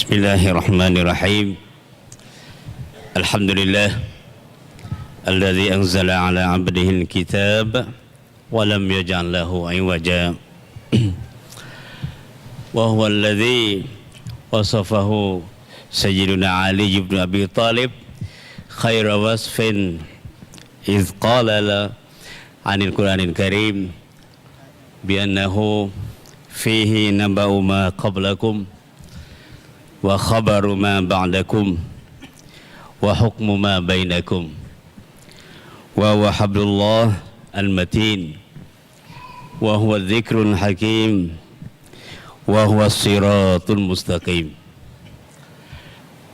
بسم الله الرحمن الرحيم الحمد لله الذي أنزل على عبده الكتاب ولم يجعل له عوجا وهو الذي وصفه سيدنا علي بن أبي طالب خير وصف إذ قال عن القرآن الكريم بأنه فيه نبأ ما قبلكم وخبر ما بعدكم وحكم ما بينكم. وهو حبل الله المتين وهو الذكر الحكيم وهو الصراط المستقيم.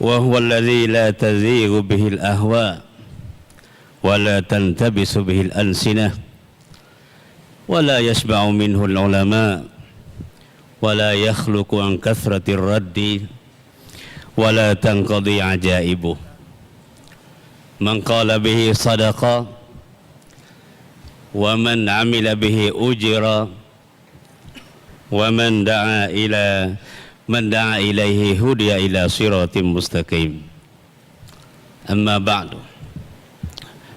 وهو الذي لا تزيغ به الأهواء ولا تلتبس به الألسنة ولا يشبع منه العلماء ولا يخلق عن كثرة الرد ولا تنقضي عجائبه. من قال به صدق ومن عمل به أجر ومن دعا إلى من دعا إليه هدي إلى صراط مستقيم. أما بعد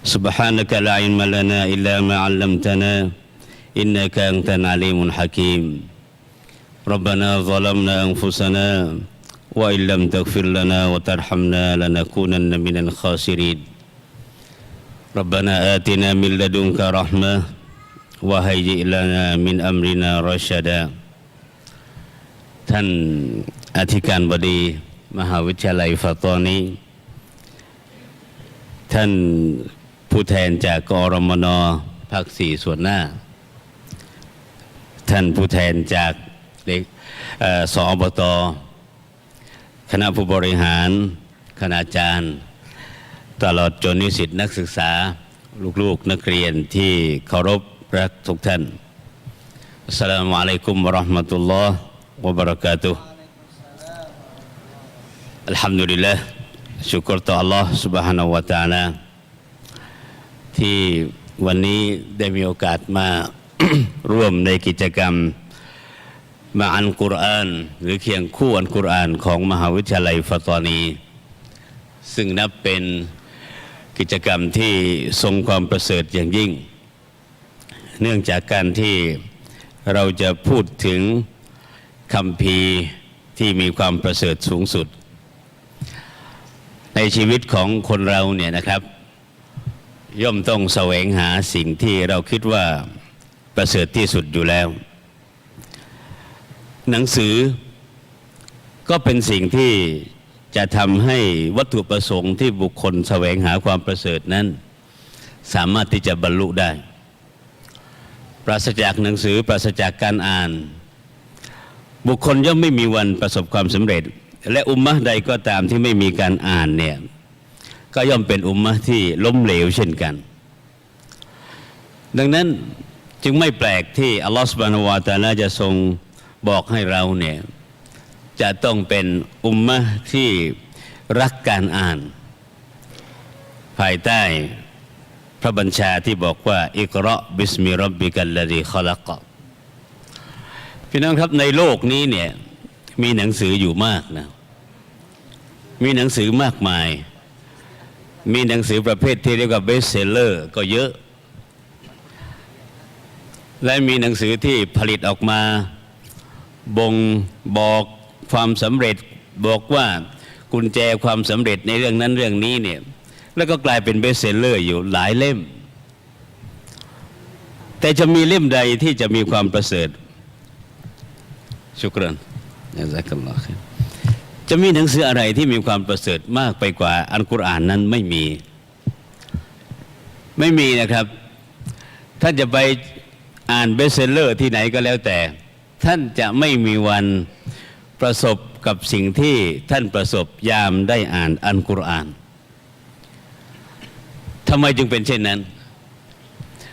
سبحانك لا علم لنا إلا ما علمتنا إنك أنت العليم الحكيم. ربنا ظلمنا أنفسنا وإن لم تغفر لنا وترحمنا لنكونن من الخاسرين ربنا آتنا من لدنك رحمة وهيئ لنا من أمرنا رشدا ท่านอธิการบดีมหาวิทยาลัยฟาตอนี้ ท่านผู้แทนจากกรมนภาคสี่ส่วนหน้า ท่านผู้แทนจากเด็กเอ่อสอบต คณะผู้บริหาร คณาจารย์ ตลอดจนนิสิตนักศึกษา ลูกๆ นักเรียนที่เคารพรักทุกท่าน อัสสลามุอะลัยกุมวะเราะห์มะตุลลอฮ์วะบะเราะกาตุฮ์อัลฮัมดุลิลละชุกรต่อ Allah سبحانه และ تعالى ที่วันนี้ได้มีโอกาสมา ร่วมในกิจกรรม มาอันกุรอานหรือเคียงคู่อันกุรอานของมหาวิทยาลัยฟาตอนี ซึ่งนับเป็นกิจกรรมที่ทรงความประเสริฐอย่างยิ่ง เนื่องจากการที่เราจะพูดถึงคำพีที่มีความประเสริฐสูงสุด ในชีวิตของคนเราเนี่ยนะครับ ย่อมต้องแสวงหาสิ่งที่เราคิดว่าประเสริฐที่สุดอยู่แล้ว หนังสือ ก็เป็นสิ่งที่จะทำให้วัตถุประสงค์ที่บุคคลแสวงหาความประเสริฐนั้น สามารถที่จะบรรลุได้ ปราศจากหนังสือปราศจากการอ่าน บุคคลย่อมไม่มีวันประสบความสำเร็จ และอุมมะใดก็ตามที่ไม่มีการอ่านเนี่ยก็ย่อมเป็นอุมมะที่ล้มเหลวเช่นกัน ดังนั้นจึงไม่แปลกที่อัลลอฮฺสุบานวาตาลาจะทรง บอกให้เราเนี่ยจะต้องเป็นอุมมะที่รักการอ่าน ภายใต้พระบัญชาที่บอกว่า อิกราะบิสมิรับบิกัลลดีขลักพี่น้องครับในโลกนี้เนี่ยมีหนังสืออยู่มากนะ มีหนังสือมากมาย มีหนังสือประเภทที่เรียกว่าเบสเซลเลอร์ก็เยอะ และมีหนังสือที่ผลิตออกมา บ่งบอกความสำเร็จบอกว่ากุญแจความสำเร็จในเรื่องนั้นเรื่องนี้เนี่ยแล้วก็กลายเป็นเบสเซลเลอร์อยู่หลายเล่ม แต่จะมีเล่มใดที่จะมีความประเสริฐชุกรันยาซักัลลอฮจะมีหนังสืออะไรที่มีความประเสริฐมากไปกว่าอันกุรอานนั้นไม่มี ไม่มีนะครับท่านจะไปอ่านเบสเซลเลอร์ที่ไหนก็แล้วแต่ ท่านจะไม่มีวันประสบกับสิ่งที่ท่านประสบยามได้อ่านอันกุรอานทำไมจึงเป็นเช่นนั้น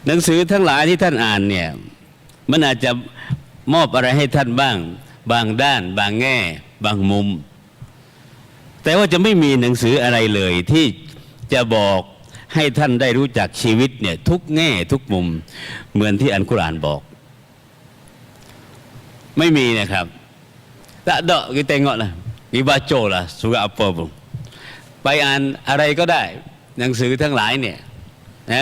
หนังสือทั้งหลายที่ท่านอ่านเนี่ยมันอาจจะมอบอะไรให้ท่านบ้าง บางด้าน บางแง่ บางมุม แต่ว่าจะไม่มีหนังสืออะไรเลยที่จะบอกให้ท่านได้รู้จักชีวิตเนี่ยทุกแง่ทุกมุม เหมือนที่อันกุรอานบอก ไม่มีนะครับละเดาะกิเตงเงาะนะ dibaca lah surah apa pun ไปอ่านอะไรก็ได้ หนังสือทั้งหลายเนี่ยนะ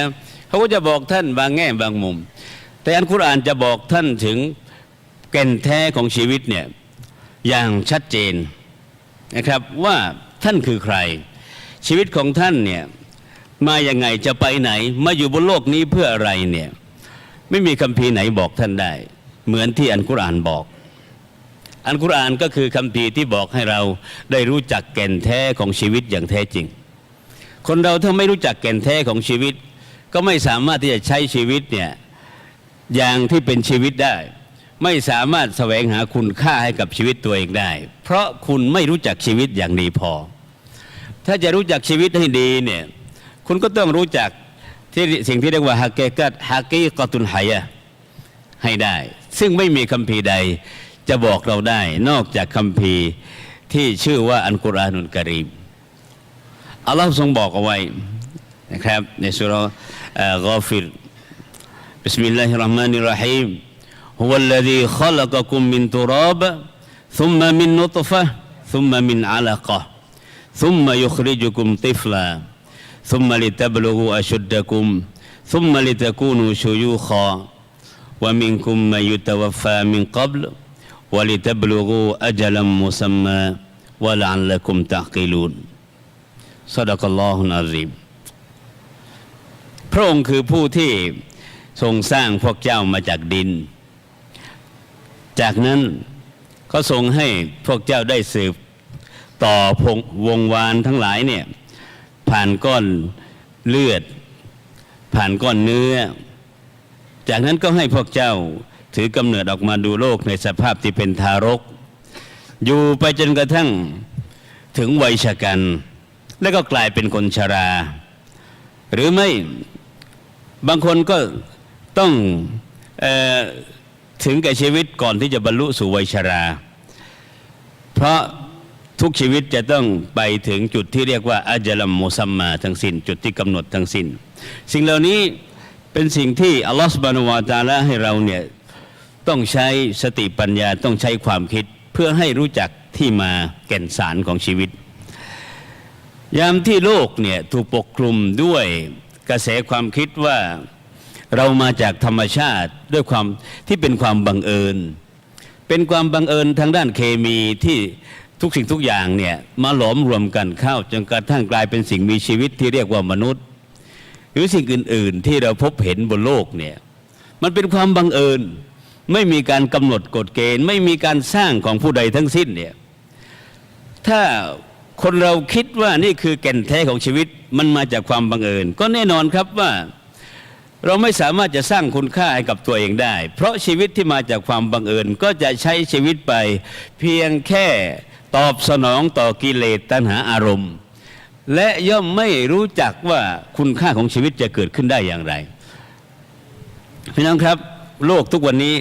เขาก็จะบอกท่านบางแง่บางมุม แต่อันกุรอานจะบอกท่านถึงแก่นแท้ของชีวิตเนี่ยอย่างชัดเจนนะครับว่าท่านคือใคร ชีวิตของท่านเนี่ยมาอย่างไงจะไปไหน มาอยู่บนโลกนี้เพื่ออะไรเนี่ยไม่มีคัมภีร์ไหนบอกท่านได้ เหมือนที่อันกุรอานบอก อันกุรอานก็คือคัมภีที่บอกให้เราได้รู้จักแก่นแท้ของชีวิตอย่างแท้จริง คนเราถ้าไม่รู้จักแก่นแท้ของชีวิต ก็ไม่สามารถที่จะใช้ชีวิตเนี่ยอย่างที่เป็นชีวิตได้ ไม่สามารถแสวงหาคุณค่าให้กับชีวิตตัวเองได้ เพราะคุณไม่รู้จักชีวิตอย่างดีพอ ถ้าจะรู้จักชีวิตให้ดีเนี่ยคุณก็ต้องรู้จักที่สิ่งที่เรียกว่าฮักเกกัตฮักกีกตุนไฮยะให้ได้ ซึ่งไม่มีคัมภีร์ใดจะบอกเราได้ นอกจากคัมภีร์ที่ชื่อว่าอันกุรอานุลกะรีม อัลลอฮ์ทรงบอกเอาไว้นะครับในสุราะห์เอ่อกอฟิร بسم الله الرحمن الرحيم هو الذي خلقكم من تراب ثم من نطفة ثم من علقة ثم يخرجكم طفلا ثم لتبلغوا أشدكم ثم لتكونوا شيوخا ومنكم من يتوفى من قبل ولتبلغوا أجلا مسمى ولعلكم تعقلون ซาดักัลลอฮุนอาซิมพระองค์คือผู้ที่ทรงสร้างพวกเจ้ามาจากดิน จากนั้นก็ทรงให้พวกเจ้าได้สืบต่อพงวงวานทั้งหลายเนี่ยผ่านก้อนเลือด ผ่านก้อนเนื้อ จากนั้นก็ให้พวกเจ้าถือกำเนิดออกมาดูโลกในสภาพที่เป็นทารก อยู่ไปจนกระทั่งถึงวัยชะกัน แล้วก็กลายเป็นคนชรา หรือไม่บางคนก็ต้องออถึงแก่ชีวิตก่อนที่จะบรรลุสู่วัยชรา เพราะทุกชีวิตจะต้องไปถึงจุดที่เรียกว่าอาจลัมโมซัมมาทั้งสิน้นจุดที่กำหนดทั้งสิน้น สิ่งเหล่านี้ เป็นสิ่งที่อัลลอฮฺสุบานุวาตาละให้เราเนี่ยต้องใช้สติปัญญาต้องใช้ความคิดเพื่อให้รู้จักที่มาแก่นสารของชีวิต ยามที่โลกเนี่ยถูกปกคลุมด้วยกระแสความคิดว่าเรามาจากธรรมชาติด้วยความที่เป็นความบังเอิญ เป็นความบังเอิญทางด้านเคมีที่ทุกสิ่งทุกอย่างเนี่ยมาหลอมรวมกันเข้าจนกระทั่งกลายเป็นสิ่งมีชีวิตที่เรียกว่ามนุษย์ หรือสิ่งอื่น ๆ ที่เราพบเห็นบนโลกเนี่ยมันเป็นความบังเอิญ ไม่มีการกำหนดกฎเกณฑ์ ไม่มีการสร้างของผู้ใดทั้งสิ้นเนี่ยถ้าคนเราคิดว่านี่คือแก่นแท้ของชีวิตมันมาจากความบังเอิญ ก็แน่นอนครับว่าเราไม่สามารถจะสร้างคุณค่าให้กับตัวเองได้ เพราะชีวิตที่มาจากความบังเอิญ ก็จะใช้ชีวิตไป เพียงแค่ตอบสนองต่อกิเลสตัณหาอารมณ์ และย่อมไม่รู้จักว่าคุณค่าของชีวิตจะเกิดขึ้นได้อย่างไรพี่น้องครับ โลกทุกวันนี้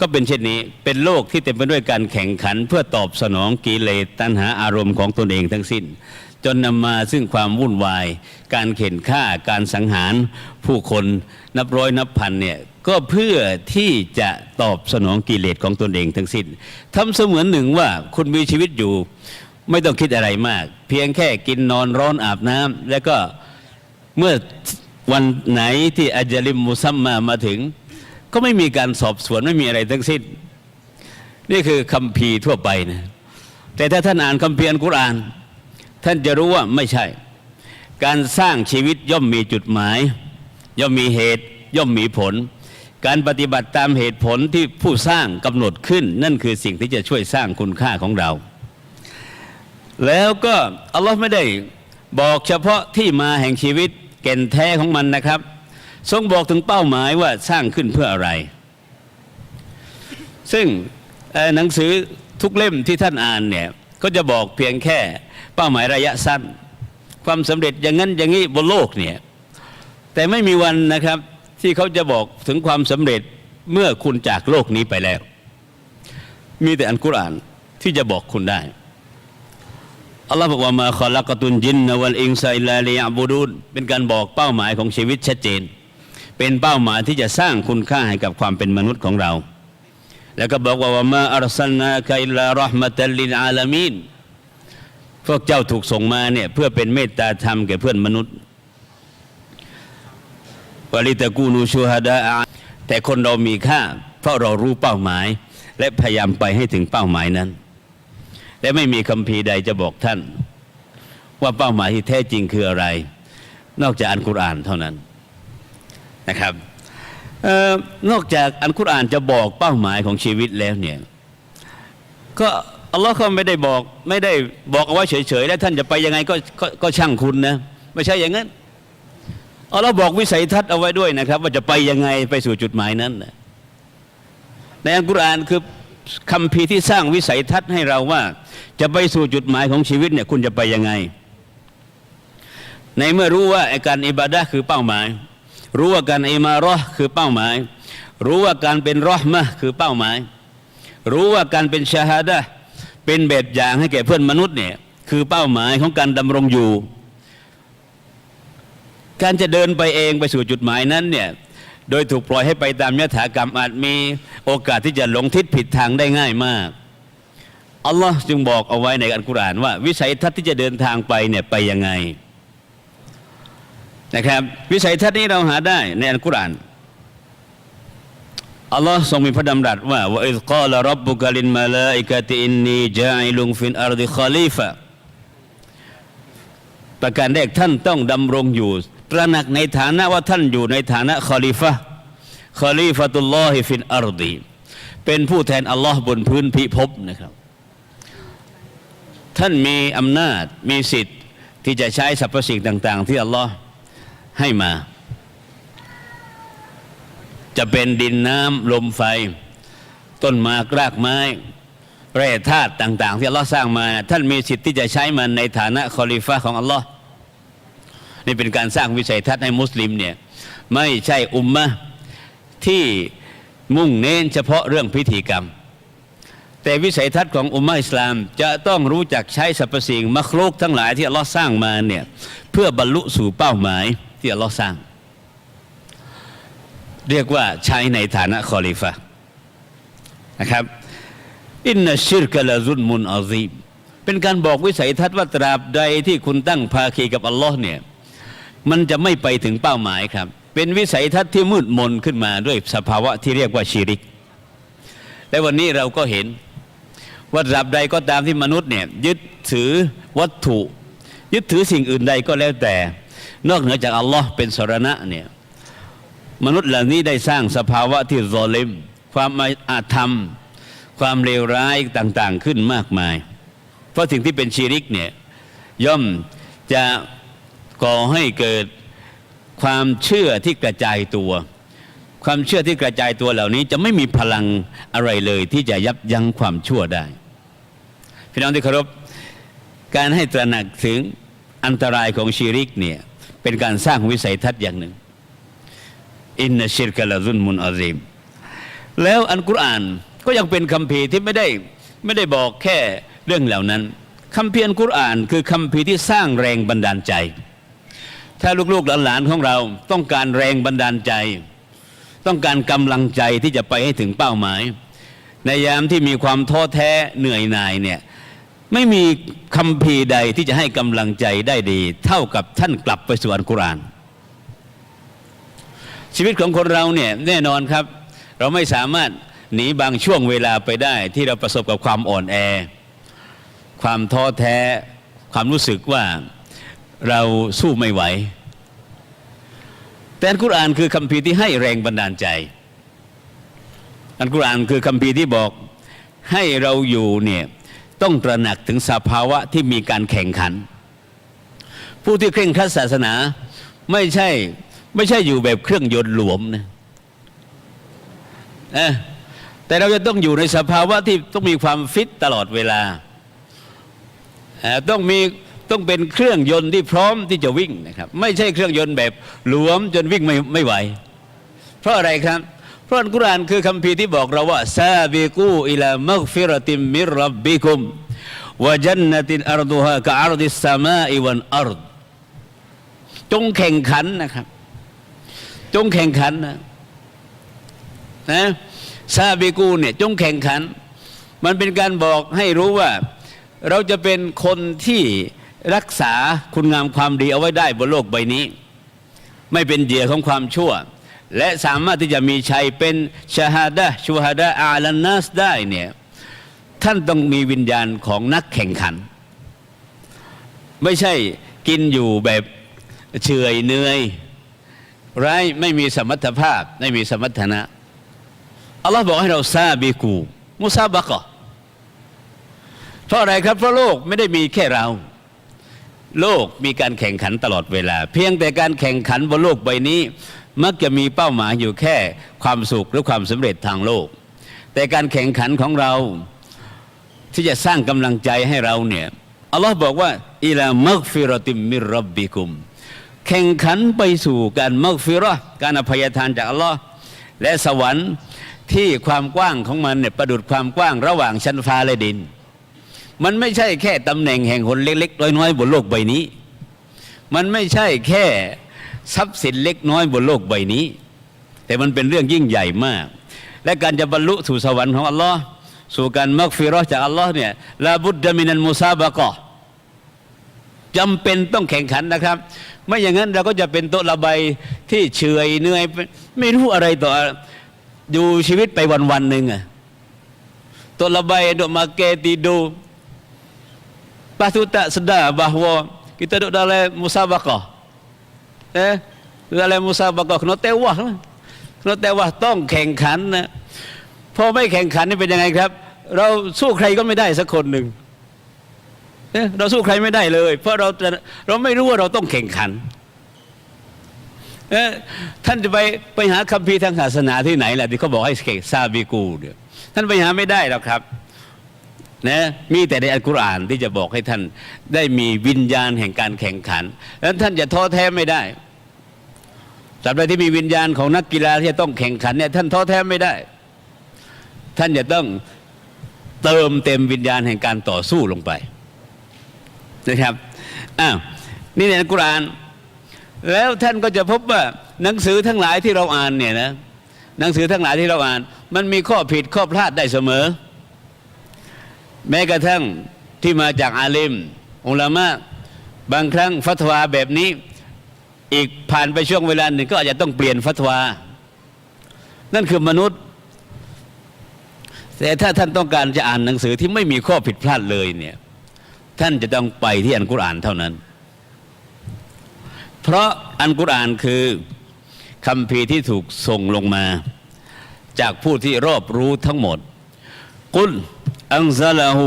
ก็เป็นเช่นนี้ เป็นโลกที่เต็มไปด้วยการแข่งขัน เพื่อตอบสนองกิเลสตัณหาอารมณ์ของตนเองทั้งสิ้น จนนำมาซึ่งความวุ่นวาย การเข็นฆ่าการสังหาร ผู้คนนับร้อยนับพันเนี่ยก็เพื่อที่จะตอบสนองกิเลสของตนเองทั้งสิ้นทำเสมือนหนึ่งว่าคุณมีชีวิตอยู่ ไม่ต้องคิดอะไรมาก เพียงแค่กินนอนร้อนอาบน้ำแล้วก็เมื่อวันไหนที่อัจลิมมุซัมมามาถึง ก็ไม่มีการสอบสวนไม่มีอะไรทั้งสิ้น นี่คือคำพีร์ทั่วไปนะแต่ถ้าท่านอ่านคำพีร์อัลกุรอาน ท่านจะรู้ว่าไม่ใช่ การสร้างชีวิตย่อมมีจุดหมาย ย่อมมีเหตุ ย่อมมีผล การปฏิบัติตามเหตุผลที่ผู้สร้างกำหนดขึ้น นั่นคือสิ่งที่จะช่วยสร้างคุณค่าของเรา แล้วก็อัลลอฮ์ไม่ได้บอกเฉพาะที่มาแห่งชีวิตแก่นแท้ของมันนะครับ ทรงบอกถึงเป้าหมายว่าสร้างขึ้นเพื่ออะไร ซึ่งหนังสือทุกเล่มที่ท่านอ่านเนี่ยก็จะบอกเพียงแค่เป้าหมายระยะสั้น ความสำเร็จอย่างนั้นอย่างนี้บนโลกเนี่ยแต่ไม่มีวันนะครับที่เขาจะบอกถึงความสำเร็จเมื่อคุณจากโลกนี้ไปแล้ว มีแต่อันกุรอานที่จะบอกคุณได้ อัลลอฮ์บอกว่ามาขอลักตุนจินนวัลอิงไซลาลียบูดูนเป็นการบอกเป้าหมายของชีวิตชัดเจน เป็นเป้าหมายที่จะสร้างคุณค่าให้กับความเป็นมนุษย์ของเรา แล้วก็บอกว่าว่ามาอัลสัลนาคอิลลารอห์มะตัลลิลอาลามีนพวกเจ้าถูกส่งมาเนี่ยเพื่อเป็นเมตตาธรรมแก่เพื่อนมนุษย์วลิตะกูนูชูฮาดาอาแต่คนเรามีค่าเพราะเรารู้เป้าหมาย และพยายามไปให้ถึงเป้าหมายนั้น และไม่มีคำพีใดจะบอกท่าน ว่าเป้าหมายที่แท้จริงคืออะไร นอกจากอันกุรอานเท่านั้นนะครับออนอกจากอันกุรอานจะบอกเป้าหมายของชีวิตแล้วเนี่ยก็อัลลอฮ์ก็ไม่ได้บอกไม่ได้บอกเอาไว้เฉยๆ แล้วท่านจะไปยังไงก็กก็ช่างคุณนะไม่ใช่อย่างนั้นอัลลอฮ์บอกวิสัยทัศน์เอาไว้ด้วยนะครับ ว่าจะไปยังไงไปสู่จุดหมายนั้นนะในอัลกุรอานคือ คำพีที่สร้างวิสัยทัศน์ให้เราว่า จะไปสู่จุดหมายของชีวิตเนี่ยคุณจะไปยังไง ในเมื่อรู้ว่าอ้การอิบาดะคือเป้าหมาย รู้ว่าการอิมารอห์คือเป้าหมาย รู้ว่าการเป็นรอห์มะคือเป้าหมาย รู้ว่าการเป็นชาฮาดะเป็นแบบอย่างให้แก่เพื่อนมนุษย์เนี่ยคือเป้าหมายของการดำรงอยู่ การจะเดินไปเองไปสู่จุดหมายนั้นเนี่ย โดยถูกปล่อยให้ไปตามยถากรรมอาจมีโอกาสที่จะหลงทิศผิดทางได้ง่ายมากอัลลอฮ์จึงบอกเอาไว้ในอัลกุรอานว่า วิสัยทัศน์ที่จะเดินทางไปเนี่ยไปยังไงนะครับ วิสัยทัศน์นี้เราหาได้ในอัลกุรอานอัลลอฮ์ทรงมีพระดำรัสว่าว่าอิซกาลรับบุกลินมาลาอิกะติอินนีจาอิลุงฟินอารดิคอลีฟะประการแรกท่านต้องดำรงอยู่ ตระหนักในฐานะว่าท่านอยู่ในฐานะคอลีฟะคอลีฟะตุลลอฮิฟินอารดีเป็นผู้แทนอัลลอฮ์บนพื้นพิภพนะครับ ท่านมีอำนาจมีสิทธิ์ที่จะใช้สรรพสิ่งต่าง ๆ ที่อัลลอฮ์ให้มา จะเป็นดินน้ำลมไฟ ต้นไมากรากไม้ แร่ธาตุต่าง ๆ ที่อัลลอฮ์สร้างมา ท่านมีสิทธิ์ที่จะใช้มันในฐานะคอลิฟะของอัลลอฮ์ นี่เป็นการสร้างวิสัยทัศน์ให้มุสลิมเนี่ยไม่ใช่อุมมะที่มุ่งเน้นเฉพาะเรื่องพิธีกรรม แต่วิสัยทัศน์ของอุมมะอิสลามจะต้องรู้จักใช้สรรพสิ่งมัคลุกทั้งหลายที่อัลลอฮ์สร้างมาเนี่ยเพื่อบรรลุสู่เป้าหมายที่อัลลอฮ์สร้าง เรียกว่าใช้ในฐานะคอลิฟะนะครับอินนัชชิรกะละซุนมุนอาซีมเป็นการบอกวิสัยทัศน์ว่าตราบใดที่คุณตั้งภาคีกับอัลลอฮ์เนี่ย มันจะไม่ไปถึงเป้าหมายครับ เป็นวิสัยทัศน์ที่มืดมนขึ้นมาด้วยสภาวะที่เรียกว่าชีริก และวันนี้เราก็เห็นว่าตราบใดก็ตามที่มนุษย์เนี่ยยึดถือวัตถุ ยึดถือสิ่งอื่นใดก็แล้วแต่ นอกเหนือจากอัลลอฮ์เป็นสรณะเนี่ยมนุษย์เหล่านี้ได้สร้างสภาวะที่รอเลมความอาธรรม ความเลวร้ายต่าง ๆ ขึ้นมากมาย เพราะสิ่งที่เป็นชีริกเนี่ยย่อมจะ ก่อให้เกิดความเชื่อที่กระจายตัว ความเชื่อที่กระจายตัวเหล่านี้จะไม่มีพลังอะไรเลยที่จะยับยั้งความชั่วได้ พี่น้องที่เคารพการให้ตระหนักถึงอันตรายของชีริกเนี่ยเป็นการสร้างวิสัยทัศน์อย่างหนึ่งอินนชิรกะละซุนมุนอาซีมแล้วอันกุรอานก็ยังเป็นคำพีร์ที่ไม่ได้ไม่ได้บอกแค่เรื่องเหล่านั้นคำพีร์อันกุรอานคือคำพีร์ที่สร้างแรงบันดาลใจ ถ้าลูกๆหลานๆของเราต้องการแรงบันดาลใจ ต้องการกำลังใจที่จะไปให้ถึงเป้าหมาย ในยามที่มีความท้อแท้เหนื่อยหน่ายเนี่ยไม่มีคำพีใดที่จะให้กำลังใจได้ดี เท่ากับท่านกลับไปสู่อันกุรอานชีวิตของคนเราเนี่ยแน่นอนครับ เราไม่สามารถหนีบางช่วงเวลาไปได้ ที่เราประสบกับความอ่อนแอ ความท้อแท้ความรู้สึกว่า เราสู้ไม่ไหว แต่อันกุรอานคือคำพีร์ที่ให้แรงบันดาลใจ อันกุรอานคือคำพีร์ที่บอกให้เราอยู่เนี่ยต้องตระหนักถึงสภาวะที่มีการแข่งขัน ผู้ที่เคร่งครัดศาสนาไม่ใช่ไม่ใช่อยู่แบบเครื่องยนต์หลวมนะแต่เราจะต้องอยู่ในสภาวะที่ต้องมีความฟิตตลอดเวลา ต้องมี ต้องเป็นเครื่องยนต์ที่พร้อมที่จะวิ่งนะครับ ไม่ใช่เครื่องยนต์แบบหลวมจนวิ่งไม่ไม่ไหว เพราะอะไรครับ เพราะอัลกุรอานคือคำพีร์ที่บอกเราว่าซาบิกูอิลามักฟิรติมมิรับบิคุมวะจันนตินอัรดุฮะกะอัรดิสามาอิวันอัรดจงแข่งขันนะครับ จงแข่งขันนะนะซาบิกูเนี่ยจงแข่งขัน มันเป็นการบอกให้รู้ว่า เราจะเป็นคนที่ รักษาคุณงามความดีเอาไว้ได้บนโลกใบนี้ ไม่เป็นเหยื่อของความชั่ว และสามารถที่จะมีชัยเป็นชาฮาดะชูฮาดะอาลันนัสได้เนี่ยท่านต้องมีวิญญาณของนักแข่งขัน ไม่ใช่กินอยู่แบบเฉยเหนื่อยไร้ไม่มีสมรรถภาพ ไม่มีสมรรถนะอัลลอฮ์บอกให้เราซาบิกูมุซาบะกะเพราะอะไรครับเพราะโลกไม่ได้มีแค่เรา โลกมีการแข่งขันตลอดเวลา เพียงแต่การแข่งขันบนโลกใบนี้ มักจะมีเป้าหมายอยู่แค่ความสุขหรือความสำเร็จทางโลก แต่การแข่งขันของเราที่จะสร้างกำลังใจให้เราเนี่ยอัลลอฮ์บอกว่าอิลามักฟิรติมมิรับบิกุม แข่งขันไปสู่การมักฟิรอห์การอภัยทานจากอัลลอฮ์และสวรรค์ที่ความกว้างของมันเนี่ยประดุดความกว้างระหว่างชั้นฟ้าและดิน มันไม่ใช่แค่ตำแหน่งแห่งคนเล็ก ๆ น้อยๆบนโลกใบนี้ มันไม่ใช่แค่ทรัพย์สินเล็กน้อยบนโลกใบนี้ แต่มันเป็นเรื่องยิ่งใหญ่มาก และการจะบรรลุสู่สวรรค์ของอัลลอฮ์สู่การมักฟิราะห์จากอัลลอฮ์เนี่ยลาบุดดามินันมุซาบะกะห์จำเป็นต้องแข่งขันนะครับ ไม่อย่างนั้นเราก็จะเป็นโต๊ะระบายที่เฉยเหนื่อย ไม่รู้อะไรต่ออยู่ชีวิตไปวันๆหนึ่งอะโต๊ะระบายดมาเกติดู Lepas tu tak sedar bahawa kita duduk dalam musabaqah. Eh, dalam musabaqah kena tewah lah. Kena tewah ต้องแข่งขันนะพอไม่แข่งขันนี่เป็นยังไงครับ เราสู้ใครก็ไม่ได้สักคนหนึ่งเราสู้ใครไม่ได้เลย เพราะเราเราไม่รู้ว่าเราต้องแข่งขันท่านจะไปไปหาคัมภีร์ทางศาสนาที่ไหนแหละที่เขาบอกให้เก่งซาบิกูเนี่ยท่านไปหาไม่ได้หรอกครับ นะมีแต่ในอัลกุรอานที่จะบอกให้ท่านได้มีวิญญาณแห่งการแข่งขันแล้วท่านจะท้อแท้ไม่ได้ตราบใดที่มีวิญญาณของนักกีฬาที่จะต้องแข่งขันเนี่ยท่านท้อแท้ไม่ได้ ท่านจะต้องเติมเต็มวิญญาณแห่งการต่อสู้ลงไปนะครับอ้าวนี่ในอัลกุรอาน แล้วท่านก็จะพบว่าหนังสือทั้งหลายที่เราอ่านเนี่ยนะหนังสือทั้งหลายที่เราอ่าน มันมีข้อผิดข้อพลาดได้เสมอ แม้กระทั่งที่มาจากอาลิมอุลามะบางครั้งฟัตวาแบบนี้ อีกผ่านไปช่วงเวลาหนึ่งก็อาจจะต้องเปลี่ยนฟัตวา นั่นคือมนุษย์ แต่ถ้าท่านต้องการจะอ่านหนังสือที่ไม่มีข้อผิดพลาดเลยเนี่ยท่านจะต้องไปที่อันกุรอานเท่านั้น เพราะอันกุรอานคือคำพีที่ถูกส่งลงมา จากผู้ที่รอบรู้ทั้งหมด กุลอันซาลาหู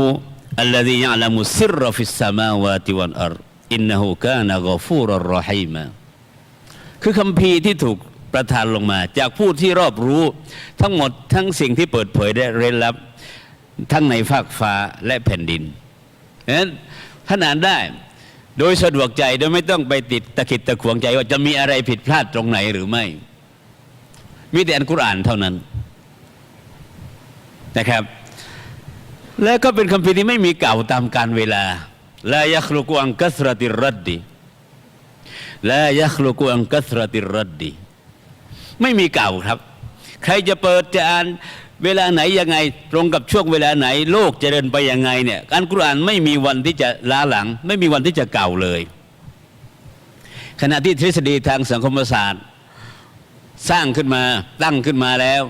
อัลลดียะลามุซิรฟิสสมาวาติวันอัรอินนหูกานากฟูรรอฮีมาคือคำพีที่ถูกประทานลงมา จากผู้ที่รอบรู้ ทั้งหมดทั้งสิ่งที่เปิดเผยได้เร้นลับ ทั้งในฟากฟ้าและแผ่นดินนั้นท่านอ่านได้โดยสะดวกใจโดยไม่ต้องไปติดตะขิดตะขวงใจว่าจะมีอะไรผิดพลาดตรงไหนหรือไม่ มีแต่อันกุรอานเท่านั้นนะครับ และก็เป็นคำพีที่ไม่มีเก่าตามการเวลาลายัคลุกอังกัสรติรัดดีลายัคลุกอังกัสรติรัดดีไม่มีเก่าครับ ใครจะเปิดจะอ่านเวลาไหนยังไง ตรงกับช่วงเวลาไหน โลกจะเดินไปยังไงเนี่ยการกุรานไม่มีวันที่จะล้าหลัง ไม่มีวันที่จะเก่าเลย ขณะที่ทฤษฎีทางสังคมศาสตร์ สร้างขึ้นมาตั้งขึ้นมาแล้ว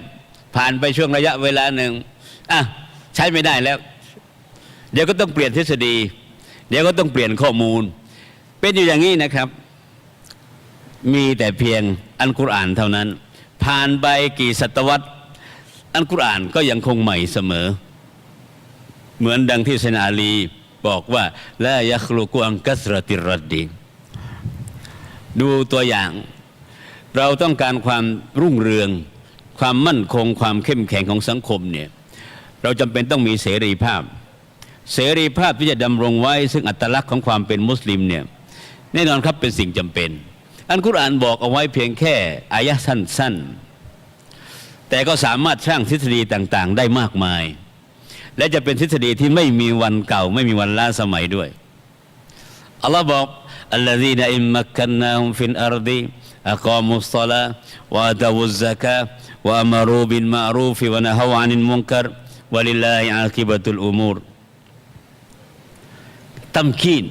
ผ่านไปช่วงระยะเวลาหนึ่งอะ ใช้ไม่ได้แล้ว เดี๋ยวก็ต้องเปลี่ยนทฤษฎี เดี๋ยวก็ต้องเปลี่ยนข้อมูล เป็นอยู่อย่างนี้นะครับ มีแต่เพียงอันกุรอานเท่านั้น ผ่านไปกี่ศตวรรษ อันกุรอานก็ยังคงใหม่เสมอ เหมือนดังที่เซนาอาลีบอกว่าละยัคลุกุอังกัสรติรดีดูตัวอย่าง เราต้องการความรุ่งเรือง ความมั่นคงความเข้มแข็งของสังคมเนี่ย เราจำเป็นต้องมีเสรีภาพ เสรีภาพที่จะดำรงไว้ ซึ่งอัตลักษณ์ของความเป็นมุสลิมเนี่ยแน่นอนครับเป็นสิ่งจำเป็น อันคุรานบอกเอาไว้เพียงแค่อายะสั้นๆ แต่ก็สามารถสร้างทฤษฎีต่างๆ ได้มากมาย และจะเป็นทฤษฎีที่ไม่มีวันเก่า ไม่มีวันล้าสมัยด้วยอัลลอฮ์บอกอัลลอฮีนอิมมักันนาฮุมฟินอาร์ดีอะกามุสซาลาวะตาวุซซะกะวะมารูบินมารูฟิวะนะฮาวานินมุนกัร น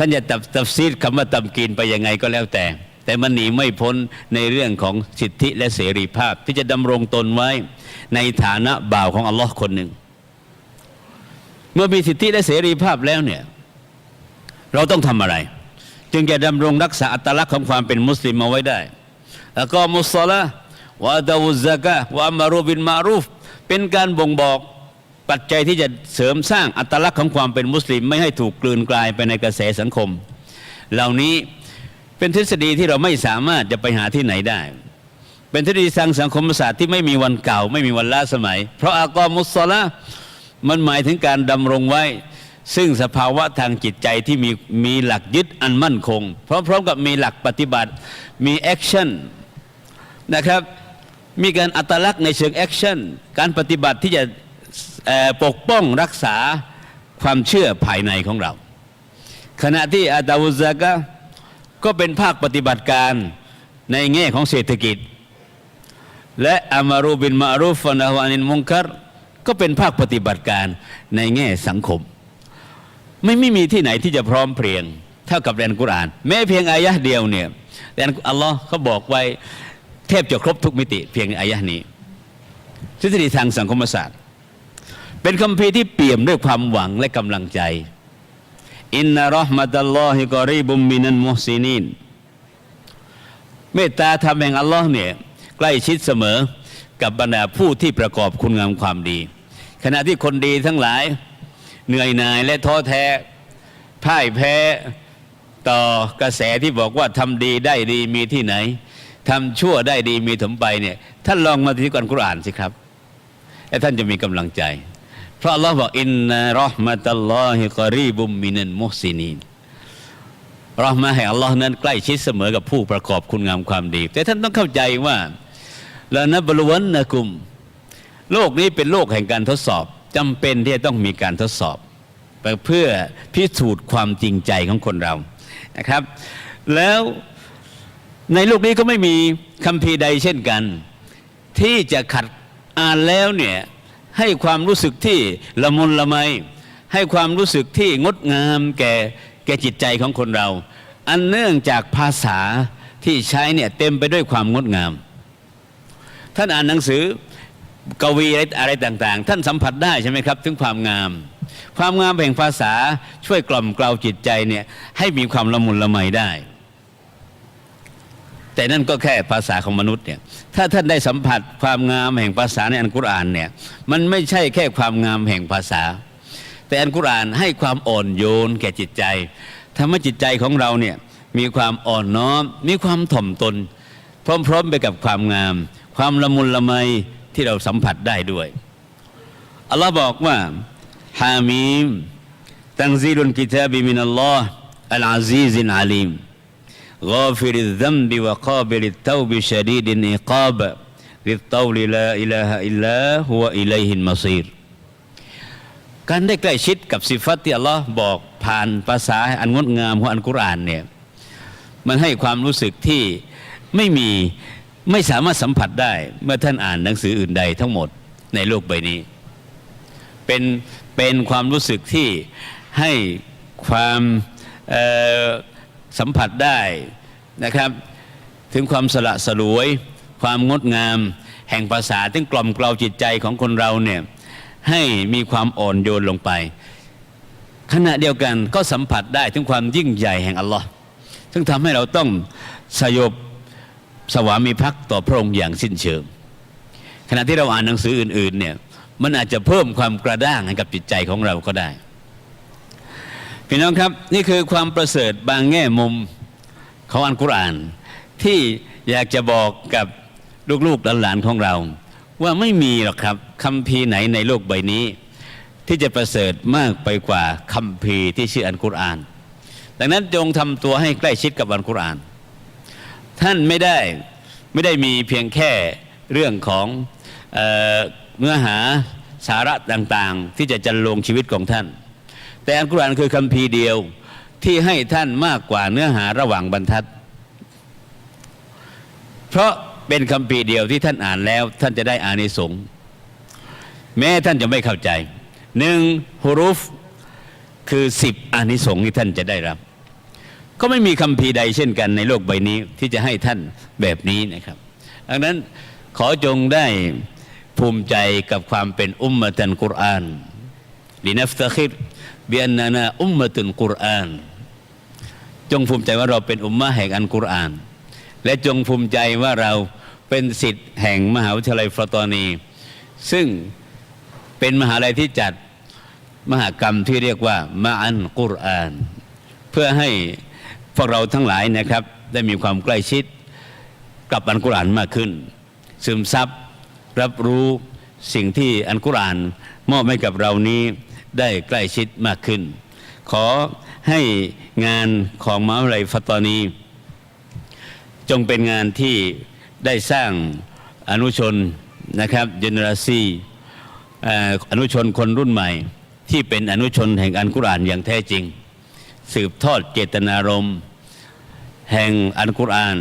ท่านจะตับตับซีดคำว่าตัมกีนไปยังไงก็แล้วแต่ แต่มันหนีไม่พ้นในเรื่องของสิทธิและเสรีภาพ ที่จะดำรงตนไว้ในฐานะบ่าวของอัลลอฮ์คนหนึ่ง เมื่อมีสิทธิและเสรีภาพแล้วเนี่ย เราต้องทำอะไร จึงจะดำรงรักษาอัตลักษณ์ของความเป็นมุสลิมเอาไว้ได้ แล้วก็มุสละวะดาวุซะกะวะอัมมารูบินมารูฟ เป็นการบ่งบอกปัจจัยที่จะเสริมสร้างอัตลักษณ์ของความเป็นมุสลิม ไม่ให้ถูกกลืนกลายไปในกระแสสังคม เหล่านี้เป็นทฤษฎีที่เราไม่สามารถจะไปหาที่ไหนได้ เป็นทฤษฎีทางสังคมศาสตร์ที่ไม่มีวันเก่า ไม่มีวันล้าสมัย เพราะอากอมุสละมันหมายถึงการดำรงไว้ ซึ่งสภาวะทางจิตใจที่มีมีหลักยึดอันมั่นคงพร้อมๆกับมีหลักปฏิบัติมีแอคชั่นนะครับ มีการอัตลักษณ์ในเชิงแอคชั่นการปฏิบัติที่จะปกป้องรักษาความเชื่อภายในของเรา ขณะที่อาตาวุซากะก็เป็นภาคปฏิบัติการในแง่ของเศรษฐกิจ และอามารูบินมารูฟฟะนะฮวานินมุงคัรก็เป็นภาคปฏิบัติการในแง่สังคม ไม่ไม่มีที่ไหนที่จะพร้อมเพรียงเท่ากับเรียนกุราน แม้เพียงอายะเดียวเนี่ยแต่อัลลอฮ์เขาบอกไว้ แทบจะครบทุกมิติ เพียงอายะห์นี้ ทฤษฎีทางสังคมศาสตร์ เป็นคำพีที่เปี่ยมด้วยความหวังและกำลังใจอินนารอห์มะตัลลอฮิกอรีบุมมินันมุซินีนเมตตาธรรมแห่งอัลลอฮ์เนี่ยใกล้ชิดเสมอกับบรรดาผู้ที่ประกอบคุณงามความดี ขณะที่คนดีทั้งหลายเหนื่อยหน่ายและท้อแท้พ่ายแพ้ต่อกระแสที่บอกว่าทำดีได้ดีมีที่ไหน ทำชั่วได้ดีมีถมไปเนี่ยท่านลองมาที่ก่อนกุรอานสิครับและท่านจะมีกำลังใจ เพราะอัลลอฮ์บอกอินนารอห์มะตัลลอฮิกอรีบุมมินันมุฮซินีนรอห์มะห์แห่งอัลลอฮ์นั้นใกล้ชิดเสมอกับผู้ประกอบคุณงามความดี แต่ท่านต้องเข้าใจว่าละนับลวันนะกุม โลกนี้เป็นโลกแห่งการทดสอบจำเป็นที่จะต้องมีการทดสอบ เพื่อพิสูจน์ความจริงใจของคนเรานะครับ แล้ว ในโลกนี้ก็ไม่มีคัมภีร์ใดเช่นกัน ที่จะขัดอ่านแล้วเนี่ยให้ความรู้สึกที่ละมุนละไม ให้ความรู้สึกที่งดงามแก่แก่จิตใจของคนเรา อันเนื่องจากภาษาที่ใช้เนี่ยเต็มไปด้วยความงดงาม ท่านอ่านหนังสือกวีอะไรต่างๆ ท่านสัมผัสได้ใช่ไหมครับ ถึงความงาม ความงามแห่งภาษาช่วยกล่อมกล่าวจิตใจเนี่ยให้มีความละมุนละไมได้ แต่นั่นก็แค่ภาษาของมนุษย์เนี่ยถ้าท่านได้สัมผัสความงามแห่งภาษาในอันกุรอานเนี่ยมันไม่ใช่แค่ความงามแห่งภาษา แต่อันกุรอานให้ความอ่อนโยนแก่จิตใจทำให้จิตใจของเราเนี่ยมีความอ่อนน้อม มีความถ่อมตน พร้อมๆไปกับความงาม ความละมุนละไมที่เราสัมผัสได้ด้วยอัลลอฮ์บอกว่าฮามีมตังซีลุนกิตาบิมินัลลอฮ์อัลอาซีซินอาลีม غافر الذنب وقابل التوب شديد العقاب ذي الطول لا إله إلا هو إليه المصير การได้ใกล้ชิดกับสิฟัตที่อัลลอฮ์บอกผ่านภาษาอันงดงามของอันกุรอานเนี่ยมันให้ความรู้สึกที่ไม่มีไม่สามารถสัมผัสได้ เมื่อท่านอ่านหนังสืออื่นใดทั้งหมดในโลกใบนี้ เป็นเป็นความรู้สึกที่ให้ความเอ่อ สัมผัสได้นะครับ ถึงความสละสลวย ความงดงาม แห่งภาษาที่กล่อมกล่าวจิตใจของคนเราเนี่ยให้มีความอ่อนโยนลงไป ขณะเดียวกันก็สัมผัสได้ถึงความยิ่งใหญ่แห่งอัลลอฮ์ซึ่งทำให้เราต้องสยบสวามีภักดิ์ต่อพระองค์อย่างสิ้นเชิง ขณะที่เราอ่านหนังสืออื่นๆเนี่ยมันอาจจะเพิ่มความกระด้างให้กับจิตใจของเราก็ได้ พี่น้องครับนี่คือความประเสริฐบางแง่มุมของอันกุรอาน ที่อยากจะบอกกับลูกๆหลานๆของเรา ว่าไม่มีหรอกครับคำพีร์ไหนในโลกใบนี้ ที่จะประเสริฐมากไปกว่าคำพีร์ที่ชื่ออันกุรอาน ดังนั้นจงทำตัวให้ใกล้ชิดกับอันกุรอาน ท่านไม่ได้ไม่ได้มีเพียงแค่เรื่องของเออเนื้อหาสาระต่างๆ ที่จะจันลงชีวิตของท่าน แต่อันกุรอานคือคัมภีร์เดียวที่ให้ท่านมากกว่าเนื้อหาระหว่างบรรทัด เพราะเป็นคัมภีร์เดียวที่ท่านอ่านแล้ว ท่านจะได้อานิสงส์แม้ท่านจะไม่เข้าใจหนึ่งฮุรุฟคือสิบอานิสงส์ที่ท่านจะได้รับ ก็ไม่มีคำพีร์ใดเช่นกันในโลกใบนี้ที่จะให้ท่านแบบนี้นะครับ ดังนั้นขอจงได้ภูมิใจกับความเป็นอุมมะตันกุรอานลินัฟตะคิร เบียนนานาอุมมะตุนกุรอาน จงภูมิใจว่าเราเป็นอุมมะแห่งอันกุรอาน และจงภูมิใจว่าเราเป็นสิทธิ์แห่งมหาวิทยาลัยฟรตอนี ซึ่งเป็นมหาลัยที่จัดมหากรรมที่เรียกว่ามาอันกุรอาน เพื่อให้พวกเราทั้งหลายนะครับ ได้มีความใกล้ชิดกับอันกุรอานมากขึ้น ซึมซับรับรู้สิ่งที่อันกุรอานมอบให้กับเรานี้ ได้ใกล้ชิดมากขึ้น ขอให้งานของมหาวิทยาลัยฟัตตานี จงเป็นงานที่ได้สร้างอนุชนนะครับเจเนอรซีอนุชนคนรุ่นใหม่ ที่เป็นอนุชนแห่งอันกุรอานอย่างแท้จริง สืบทอดเจตนารมณ์แห่งอันกุรอาน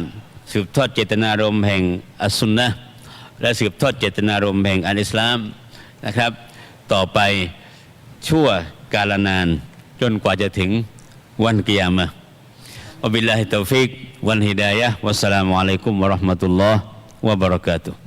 สืบทอดเจตนารมณ์แห่งอัสุนนะและสืบทอดเจตนารมณ์แห่งอันอิสลามนะครับ ต่อไป ชั่วกาลนาน จนกว่าจะถึงวันกิยามะอบิลลาฮิตาฟิกวันฮิดายะวัสสลามุอะลัยกุมวะราะห์มะตุลลอฮ์วะบะเราะกาตุฮ์